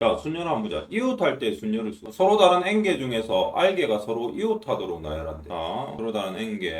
자, 순열 한번 보자. 이웃할 때 순열을 쓰. 서로 다른 n개 중에서 r개가 서로 이웃하도록 나열한대. 자, 서로 다른 n개.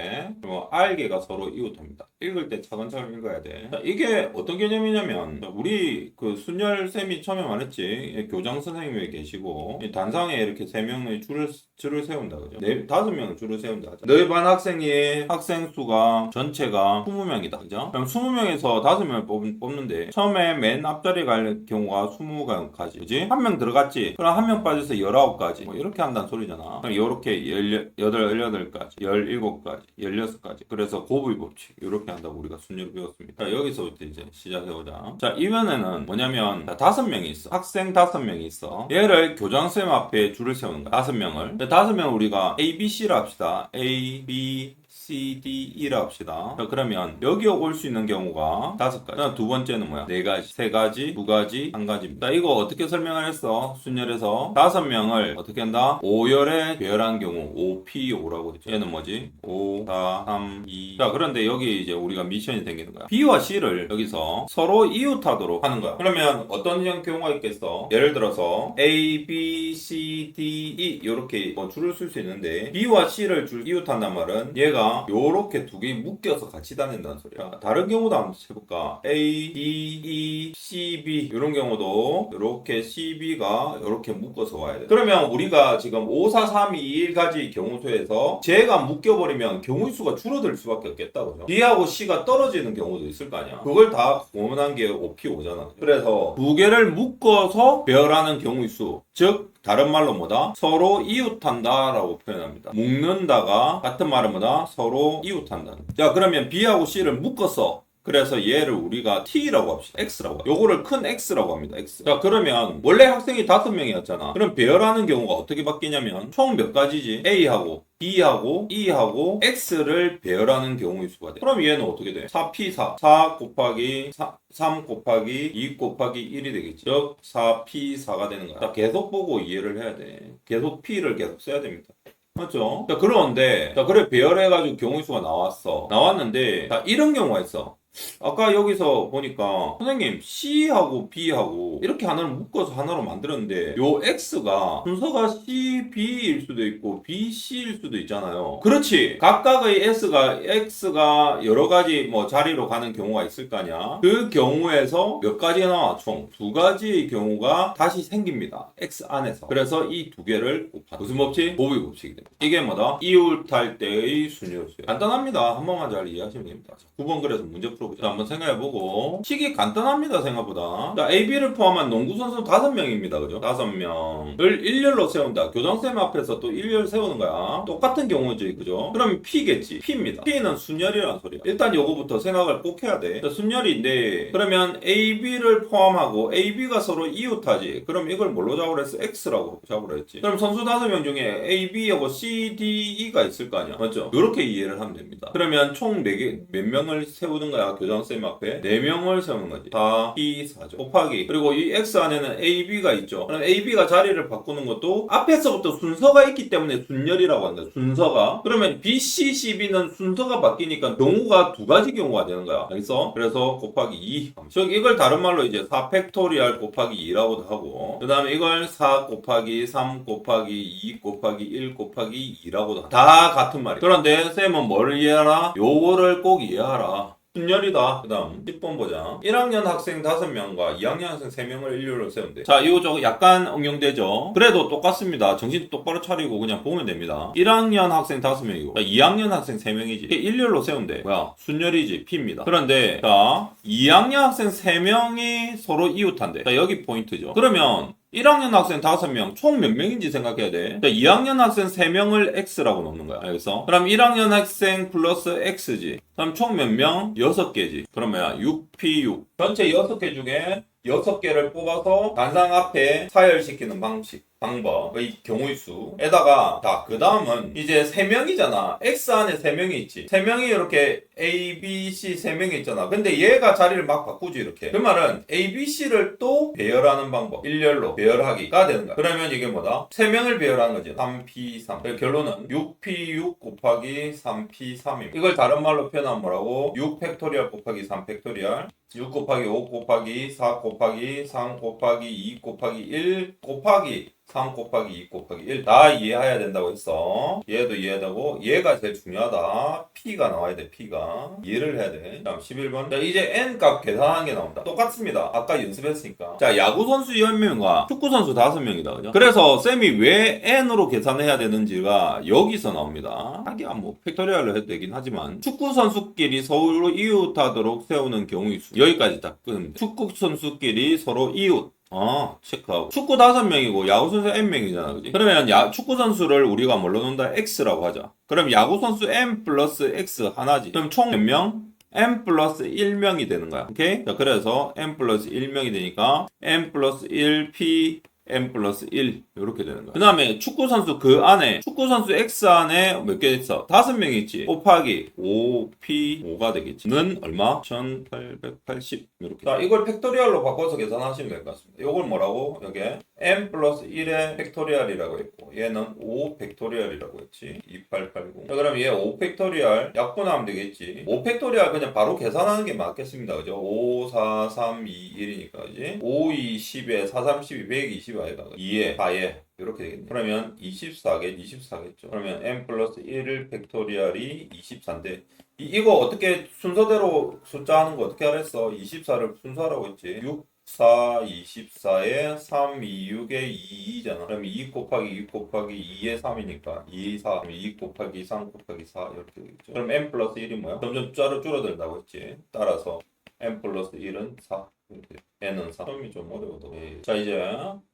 그리고 r개가 서로 이웃합니다. 읽을 때 차근차근 읽어야 돼. 자, 이게 어떤 개념이냐면, 자, 우리 그 순열 쌤이 처음에 말했지. 교장 선생님이 계시고, 이 단상에 이렇게 세 명의 줄을, 줄을 세운다. 그죠? 네, 다섯 명의 줄을 세운다. 하죠. 너희 반 학생이 학생 수가 전체가 20명이다. 그죠? 그럼 20명에서 다섯 명을 뽑, 뽑는데, 처음에 맨 앞자리에 갈 경우가 20가지. 그지? 한 명 들어갔지? 그럼 한 명 빠져서 19가지. 뭐 이렇게 한다는 소리잖아. 그럼 요렇게 18, 18가지, 17가지, 16가지. 그래서 고부의 법칙. 이렇게 한다고 우리가 순위를 배웠습니다. 자, 여기서부터 이제 시작해보자. 자, 이번에는 뭐냐면, 자, 다섯 명이 있어. 학생 다섯 명이 있어. 얘를 교장쌤 앞에 줄을 세우는 거야. 다섯 명을. 자, 다섯 명 우리가 A, B, C라 합시다. A, B, C, D, E라 합시다. 자, 그러면 여기 올 수 있는 경우가 다섯 가지. 두 번째는 뭐야? 네 가지, 세 가지, 두 가지, 한 가지입니다. 자, 이거 어떻게 설명을 했어? 순열에서 다섯 명을 어떻게 한다? 5열에 배열한 경우 5P5라고 했죠. 얘는 뭐지? 5, 4, 3, 2. 자, 그런데 여기 이제 우리가 미션이 생기는 거야. B와 C를 여기서 서로 이웃하도록 하는 거야. 그러면 어떤 경우가 있겠어? 예를 들어서 A, B, C, D, E 이렇게 뭐 줄을 쓸 수 있는데 B와 C를 줄 이웃한단 말은 얘가 요렇게 두 개 묶여서 같이 다닌다는 소리야. 다른 경우도 한번 해볼까? A, D, E, C, B 이런 경우도 이렇게 CB가 이렇게 묶어서 와야 돼. 그러면 우리가 지금 5, 4, 3, 2, 1가지 경우수에서 J가 묶여버리면 경우 수가 줄어들 수밖에 없겠다. 그죠? D하고 C가 떨어지는 경우도 있을 거 아니야. 그걸 다 공헌한 게 5P5잖아. 그래서 두 개를 묶어서 배열하는 경우 수. 즉, 다른 말로 뭐다? 서로 이웃한다 라고 표현합니다. 묶는다가 같은 말은 뭐다? 서로 이웃한다. 자, 그러면 B하고 C를 묶어서 그래서 얘를 우리가 T라고 합시다. X라고. 요거를 큰 X라고 합니다. X. 자, 그러면 원래 학생이 다섯 명이었잖아. 그럼 배열하는 경우가 어떻게 바뀌냐면 총 몇 가지지? A하고 B하고 E하고 X를 배열하는 경우의 수가 돼. 그럼 얘는 어떻게 돼? 4P4. 4 곱하기 4, 3 곱하기 2 곱하기 1이 되겠지. 즉 4P4가 되는 거야. 자, 계속 보고 이해를 해야 돼. 계속 P를 계속 써야 됩니다. 맞죠? 자, 그런데, 자, 그래, 배열해가지고 경우의 수가 나왔어. 나왔는데, 자, 이런 경우가 있어. 아까 여기서 보니까 선생님 C하고 B하고 이렇게 하나를 묶어서 하나로 만들었는데 요 X가 순서가 C, B일 수도 있고 B, C일 수도 있잖아요. 그렇지. 각각의 S가 X가 여러 가지 뭐 자리로 가는 경우가 있을 거 아니야. 그 경우에서 몇 가지가 나와? 총두 가지의 경우가 다시 생깁니다. X 안에서. 그래서 이 두 개를 곱하는 무슨 법칙? 보비 법칙이 됩니다. 이게 뭐다? 이웃할 때의 순위였어요. 간단합니다. 한 번만 잘 이해하시면 됩니다. 9번 그래서 문제 풀어 자, 한번 생각해보고 식이 간단합니다. 생각보다. 자, AB를 포함한 농구 선수 5명입니다. 그죠? 5명을 일렬로 세운다. 교장쌤 앞에서 또 일렬 세우는 거야. 똑같은 경우지. 그죠? 그러면 P겠지. P입니다. P는 순열이라는 소리야. 일단 요거부터 생각을 꼭 해야 돼. 자, 순열인데 그러면 AB를 포함하고 AB가 서로 이웃하지. 그럼 이걸 뭘로 잡으라 했어? X라고 잡으라 했지. 그럼 선수 5명 중에 AB하고 C, D, E가 있을 거 아니야. 맞죠? 이렇게 이해를 하면 됩니다. 그러면 총 4개, 몇 명을 세우는 거야? 교장쌤 앞에 4명을 세우는 거지. 4, P, 4죠. 곱하기. 그리고 이 X 안에는 AB가 있죠. 그럼 AB가 자리를 바꾸는 것도 앞에서부터 순서가 있기 때문에 순열이라고 한다. 순서가. 그러면 B, C, C, B는 순서가 바뀌니까 경우가 두 가지 경우가 되는 거야. 알겠어? 그래서 곱하기 2. 즉 이걸 다른 말로 이제 4 팩토리얼 곱하기 2라고도 하고 그 다음에 이걸 4 곱하기 3 곱하기 2 곱하기 1 곱하기 2라고도 한다. 다 같은 말이야. 그런데 쌤은 뭘 이해하라? 요거를 꼭 이해하라. 순열이다. 그 다음 10번 보자. 1학년 학생 5명과 2학년 학생 3명을 일렬로 세운대. 자, 이거 저 약간 응용되죠? 그래도 똑같습니다. 정신 똑바로 차리고 그냥 보면 됩니다. 1학년 학생 5명이고 2학년 학생 3명이지. 일렬로 세운대. 뭐야? 순열이지. P입니다. 그런데 자, 2학년 학생 3명이 서로 이웃한대. 자, 여기 포인트죠. 그러면 1학년 학생 5명, 총 몇 명인지 생각해야 돼. 자, 2학년 학생 3명을 X라고 놓는 거야. 알겠어? 그럼 1학년 학생 플러스 X지. 그럼 총 몇 명? 6개지. 그러면 6P6. 전체 6개 중에 6개를 뽑아서 단상 앞에 사열시키는 방식. 방법의 경우의 수에다가 자 그 다음은 이제 3명이잖아. X 안에 3명이 있지. 3명이 이렇게 A, B, C 3명이 있잖아. 근데 얘가 자리를 막 바꾸지 이렇게. 그 말은 A, B, C를 또 배열하는 방법. 일렬로 배열하기가 되는 거야. 그러면 이게 뭐다? 3명을 배열하는 거지. 3P3 그래서 결론은 6P6 곱하기 3P3입니다 이걸 다른 말로 표현하면 뭐라고? 6 팩토리얼 곱하기 3 팩토리얼 6 곱하기 5 곱하기 4 곱하기 3 곱하기 2 곱하기 1 곱하기 3 곱하기 2 곱하기 1 다 이해해야 된다고 했어. 얘도 이해되고 얘가 제일 중요하다. P가 나와야 돼. P가 이해를 해야 돼. 다음 11번. 자 이제 n 값 계산하는 게 나온다. 똑같습니다. 아까 연습했으니까. 자 야구 선수 10명과 축구 선수 5명이다. 그죠? 그래서 쌤이 왜 n으로 계산해야 되는지가 여기서 나옵니다. 하기야 뭐 팩토리얼로 해도 되긴 하지만 축구 선수끼리 서로 이웃하도록 세우는 경우의 수 여기까지 딱 돼. 축구 선수끼리 서로 이웃 아, 체크하고. 축구 다섯 명이고 야구 선수 n 명이잖아, 그지? 그러면 야 축구 선수를 우리가 뭘로 놓는다? x라고 하자. 그럼 야구 선수 n 플러스 x 하나지. 그럼 총 몇 명? n 플러스 1명이 되는 거야. 오케이? 자, 그래서 n 플러스 1명이 되니까 n 플러스 1 p n 플러스 1 이렇게 되는 거야. 그 다음에 축구 선수 그 안에 축구 선수 x 안에 몇 개 있어? 다섯 명 있지. 곱하기 5p 5가 되겠지. 는 얼마? 1880 이렇게. 자, 이걸 팩토리얼로 바꿔서 계산하시면 될 것 같습니다. 이걸 뭐라고? 여기 n 플러스 1의 팩토리얼이라고 했고 얘는 5 팩토리얼이라고 했지. 2880. 자, 그럼 얘 5 팩토리얼 약분하면 되겠지. 5 팩토리얼 그냥 바로 계산하는 게 맞겠습니다. 그죠? 5, 4, 3, 2, 1이니까 그지? 5, 2, 10에 4, 3, 12, 120 아이가 2에 4에 이렇게 되겠네. 그러면 24개, 24겠죠. 그러면 n 플러스 1 팩토리얼이 24인데 이, 이거 어떻게 순서대로 숫자 하는 거 어떻게 하랬어? 24를 순서라고 했지. 6, 4, 24에 3, 2, 6에 2, 2잖아. 그럼 2 곱하기 2 곱하기 2에 3이니까 2, 4, 2 곱하기 3 곱하기 4 이렇게 되겠죠. 그럼 n 플러스 1이 뭐야? 점점 숫자로 줄어들다고 했지. 따라서 n 플러스 1은 4. 이렇게. n은 3. 점이 좀 어려워도. 자 이제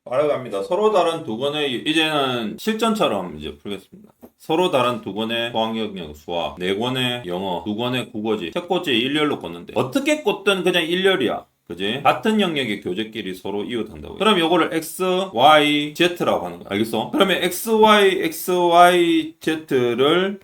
말해갑니다. 서로 다른 두 권의 이제는 실전처럼 이제 풀겠습니다. 서로 다른 두 권의 수학영역 수학, 네 권의 영어, 두 권의 국어지, 세 권째 일렬로 꽂는데 어떻게 꽂든 그냥 일렬이야. 그지? 같은 영역의 교재끼리 서로 이웃한다고. 그럼 요거를 x, y, z라고 하는 거야. 알겠어? 그러면 x, y, x, y, z를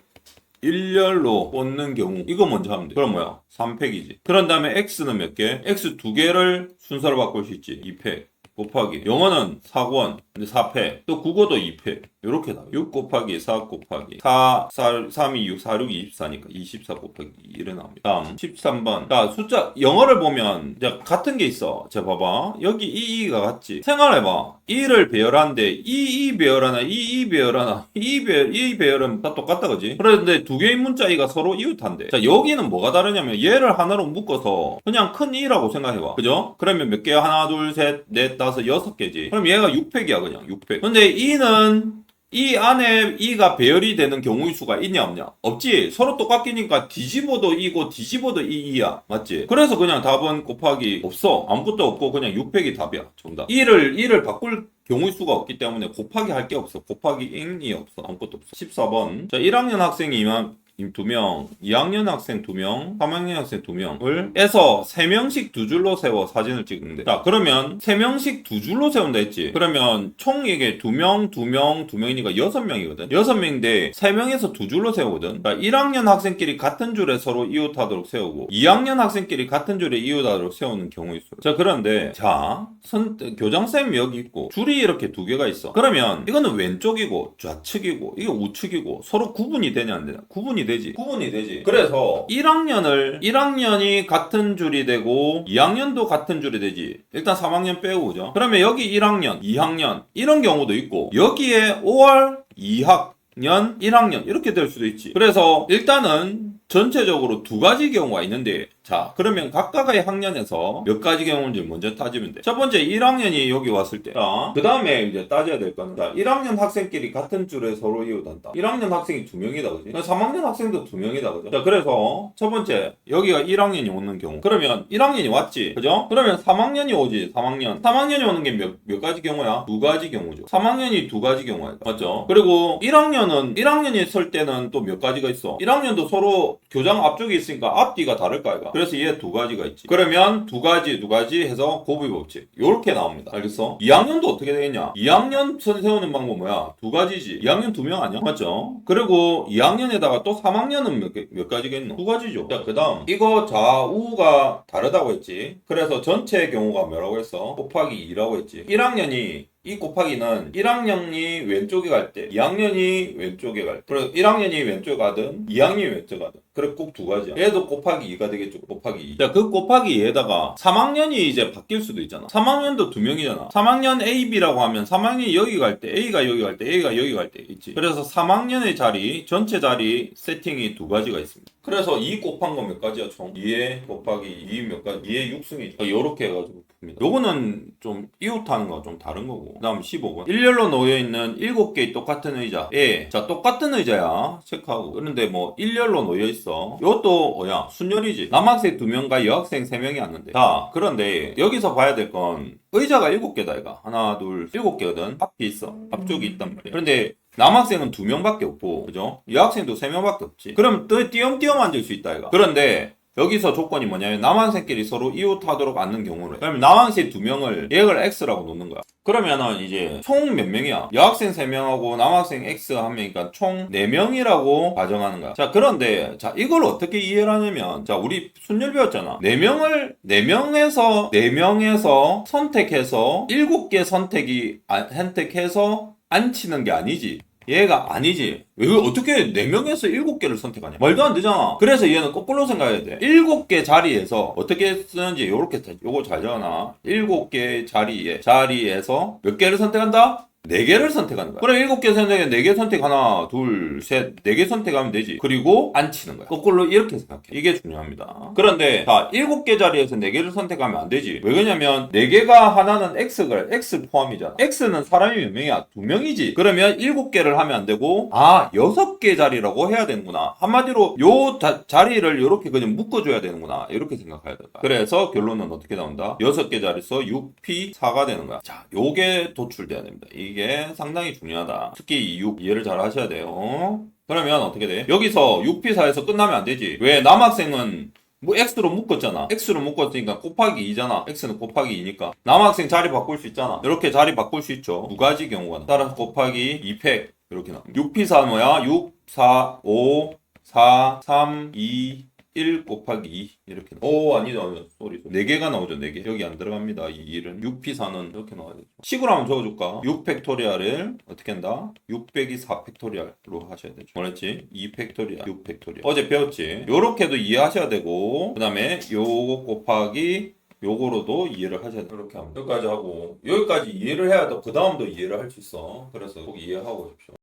일렬로 꽂는 경우 이거 먼저 하면 돼. 그럼 뭐야? 3팩이지. 그런 다음에 x는 몇 개? x 두 개를 순서로 바꿀 수 있지. 2팩. 곱하기 영어는 4권 근데 4패 또 국어도 2패 이렇게 나와 6 곱하기 4 곱하기 4, 4 3, 2, 6, 4, 6, 24니까. 24 곱하기 1에 나옵니다. 다음 13번. 자 숫자 영어를 보면 이제 같은 게 있어. 자 봐봐. 여기 2, 2가 같지? 생각해봐. 2를 배열하는데 2, 2 배열하나 2, 2 배열하나 2 배열 2 배열은 다 똑같다 그지? 그런데 두 개의 문자 이가 서로 이웃한데. 자 여기는 뭐가 다르냐면 얘를 하나로 묶어서 그냥 큰 2라고 생각해봐. 그죠? 그러면 몇 개야? 하나 둘 셋 넷 다섯 여섯 개지. 그럼 얘가 6팩이야 그냥. 6팩. 근데 2는 이 안에 2가 배열이 되는 경우의 수가 있냐 없냐? 없지. 서로 똑같기니까 뒤집어도 2고 뒤집어도 2, 2야. 맞지? 그래서 그냥 답은 곱하기 없어. 아무것도 없고 그냥 6팩이 답이야. 정답. 2를 2를 바꿀 경우의 수가 없기 때문에 곱하기 할 게 없어. 곱하기 인이 없어. 아무것도 없어. 14번. 자 1학년 학생이면 두 명, 2학년 학생 두 명, 3학년 학생 두 명을 에서 세 명씩 두 줄로 세워 사진을 찍는데. 자 그러면 세 명씩 두 줄로 세운다 했지. 그러면 총 이게 두 명, 두 명, 두 명이니까 여섯 명이거든. 여섯 명인데 세 명에서 두 줄로 세우거든. 자 1학년 학생끼리 같은 줄에 서로 이웃하도록 세우고 2학년 학생끼리 같은 줄에 이웃하도록 세우는 경우의 수자 그런데 자 선, 교장쌤 여기 있고 줄이 이렇게 두 개가 있어. 그러면 이거는 왼쪽이고 좌측이고 이게 우측이고 서로 구분이 되냐 안 되냐? 구분이 되지. 구분이 되지. 그래서 1학년을 1학년이 같은 줄이 되고 2학년도 같은 줄이 되지. 일단 3학년 빼고 그죠? 그러면 여기 1학년, 2학년 이런 경우도 있고 여기에 5월 2학 년, 1학년 이렇게 될 수도 있지. 그래서 일단은 전체적으로 두 가지 경우가 있는데 자 그러면 각각의 학년에서 몇 가지 경우인지 먼저 따지면 돼. 첫 번째 1학년이 여기 왔을 때. 자, 그 다음에 이제 따져야 될 거는 자, 1학년 학생끼리 같은 줄에 서로 이웃한다. 1학년 학생이 두 명이다 그지? 3학년 학생도 두 명이다 그죠? 자 그래서 첫 번째 여기가 1학년이 오는 경우 그러면 1학년이 왔지 그죠? 그러면 3학년이 오지 3학년 3학년이 오는 게 몇 몇 가지 경우야? 두 가지 경우죠. 3학년이 두 가지 경우야 맞죠? 그리고 1학년은 1학년이 설 때는 또 몇 가지가 있어. 1학년도 서로 교장 앞쪽에 있으니까 앞뒤가 다를 거 아이가. 그래서 얘 두 가지가 있지. 그러면 두 가지 두 가지 해서 고비 법칙 요렇게 나옵니다. 알겠어? 2학년도 어떻게 되겠냐? 2학년 선 세우는 방법 뭐야? 두 가지지. 2학년 두 명 아니야? 맞죠? 그리고 2학년에다가 또 3학년은 몇, 개- 몇 가지겠노? 두 가지죠. 자, 그 다음. 이거 좌우가 다르다고 했지. 그래서 전체의 경우가 뭐라고 했어? 곱하기 2라고 했지. 1학년이 이 곱하기는 1학년이 왼쪽에 갈 때, 2학년이 왼쪽에 갈 때, 그리고 1학년이 왼쪽 가든, 2학년이 왼쪽 가든, 그래 꼭 두 가지야. 얘도 곱하기 2가 되겠죠. 곱하기 2. 자, 그 곱하기 2에다가 3학년이 이제 바뀔 수도 있잖아. 3학년도 두 명이잖아. 3학년 A, B라고 하면 3학년이 여기 갈 때 A가 여기 갈 때 A가 여기 갈 때 있지. 그래서 3학년의 자리, 전체 자리 세팅이 두 가지가 있습니다. 그래서 2 곱한 거 몇 가지야 총? 2에 곱하기 2 몇 가지? 2에 6승이죠. 요렇게 해가지고 풉니다. 요거는 좀 이웃하는 거 좀 다른 거고. 그 다음 15번. 일렬로 놓여있는 7개의 똑같은 의자. 예. 자, 똑같은 의자야. 체크하고. 그런데 뭐 일렬로 놓여있어. 요것도 뭐야? 순열이지. 남학생 2명과 여학생 3명이 왔는데. 자, 그런데 여기서 봐야 될 건 의자가 7개다 이가. 하나, 둘, 7개거든. 앞이 있어. 앞쪽이 있단 말이야. 그런데 남학생은 두 명밖에 없고, 그죠? 여학생도 세 명밖에 없지. 그럼 또 띄엄띄엄 앉을 수 있다, 이가. 그런데, 여기서 조건이 뭐냐면, 남학생끼리 서로 이웃하도록 앉는 경우를. 그러면 남학생 두 명을 얘를 X라고 놓는 거야. 그러면은 이제 총 몇 명이야? 여학생 3명하고 남학생 X 한 명이니까 총 4명이라고 가정하는 거야. 자, 그런데 자, 이걸 어떻게 이해를 하냐면 자, 우리 순열 배웠잖아. 4명을 4명에서 4명에서 선택해서 7개 선택이 아, 선택해서 앉히는 게 아니지. 얘가 아니지. 왜 어떻게 4명에서 7개를 선택하냐? 말도 안 되잖아. 그래서 얘는 거꾸로 생각해야 돼. 7개 자리에서 어떻게 쓰는지 요렇게 요거 잘 적어놔. 7개 자리에 자리에서 몇 개를 선택한다? 4개를 선택하는 거야. 그래, 7개 선택에 4개 선택 하나, 둘, 셋, 4개 선택하면 되지. 그리고 안 치는 거야. 거꾸로 이렇게 생각해. 이게 중요합니다. 그런데, 자, 7개 자리에서 4개를 선택하면 안 되지. 왜 그러냐면, 4개가 하나는 X가, X 포함이잖아. X는 사람이 몇 명이야? 2명이지. 그러면 7개를 하면 안 되고, 아, 6개 자리라고 해야 되는구나. 한마디로, 요 자, 자리를 이렇게 그냥 묶어 줘야 되는구나. 이렇게 생각해야 된다. 그래서 결론은 어떻게 나온다? 6개 자리에서 6P4가 되는 거야. 자, 요게 도출돼야 됩니다. 이게 상당히 중요하다. 특히 이6 이해를 잘 하셔야 돼요. 그러면 어떻게 돼? 여기서 6P4에서 끝나면 안 되지. 왜? 남학생은 뭐 X로 묶었잖아. X로 묶었으니까 곱하기 2잖아. X는 곱하기 2니까. 남학생 자리 바꿀 수 있잖아. 이렇게 자리 바꿀 수 있죠. 두 가지 경우가. 따라서 곱하기 2팩. 이렇게 나옵니다. 6P4 뭐야? 6, 4, 5, 4, 3, 2, 1 곱하기 2 이렇게. 오 아니다 아니다 쏘리 4개가 나오죠 4개. 여기 안 들어갑니다. 이 1은 6P4는 이렇게 나와야 되죠. 식으로 한번 적어줄까? 6 팩토리얼을 어떻게 한다? 6 빼기 4 팩토리얼로 하셔야 되죠. 뭐랬지? 2 팩토리얼 6 팩토리얼 어제 배웠지? 요렇게도 이해하셔야 되고 그 다음에 요거 곱하기 요거로도 이해를 하셔야 돼요. 이렇게 하면. 여기까지 하고 여기까지 이해를 해야 돼. 그 다음도 이해를 할 수 있어. 그래서 꼭 이해하고 오십시오.